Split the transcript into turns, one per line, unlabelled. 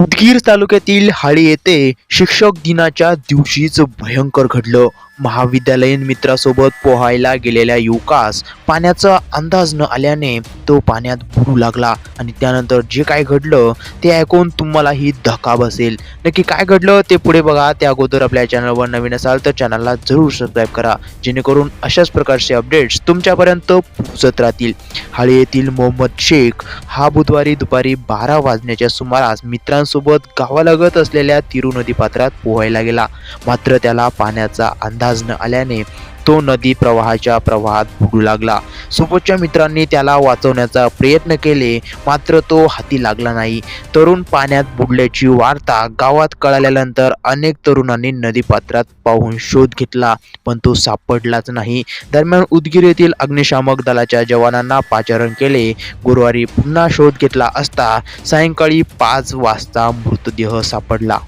उदगीर तालुक्यातील हाळी येथे शिक्षक दिनाच्या दिवशीच भयंकर घडलं. महाविद्यालयीन मित्रासोबत पोहायला गेलेल्या युवकास पाण्याचा अंदाज न आल्याने तो पाण्यात बुडू लागला आणि त्यानंतर जे काय घडलं ते ऐकून तुम्हालाही धक्का बसेल. नक्की काय घडलं ते पुढे बघा. त्या अगोदर आपल्या चॅनलवर नवीन असाल तर चॅनलला जरूर सबस्क्राईब करा. जेणेकरून अशाच प्रकारचे अपडेट्स तुमच्यापर्यंत पोहोचत राहतील. हाळी येथील मोहम्मद शेख हा बुधवारी दुपारी बारा वाजण्याच्या सुमारास मित्रांसोबत गावालगत असलेल्या तिरू नदी पात्रात पोहायला गेला. मात्र त्याला पाण्याचा अंदाज न आल्याने तो नदी प्रवाहाच्या प्रवाहात बुडू लागला. सोबतच्या मित्रांनी त्याला वाचवण्याचा प्रयत्न केले मात्र तो हाती लागला नाही. तरुण पाण्यात बुडल्याची वार्ता गावात कळाल्यानंतर अनेक तरुणांनी नदीपात्रात पाहून शोध घेतला पण तो सापडलाच नाही. दरम्यान उदगीर येथील अग्निशामक दलाच्या जवानांना पाचारण केले. गुरुवारी पुन्हा शोध घेतला असता सायंकाळी पाच वाजता मृतदेह सापडला.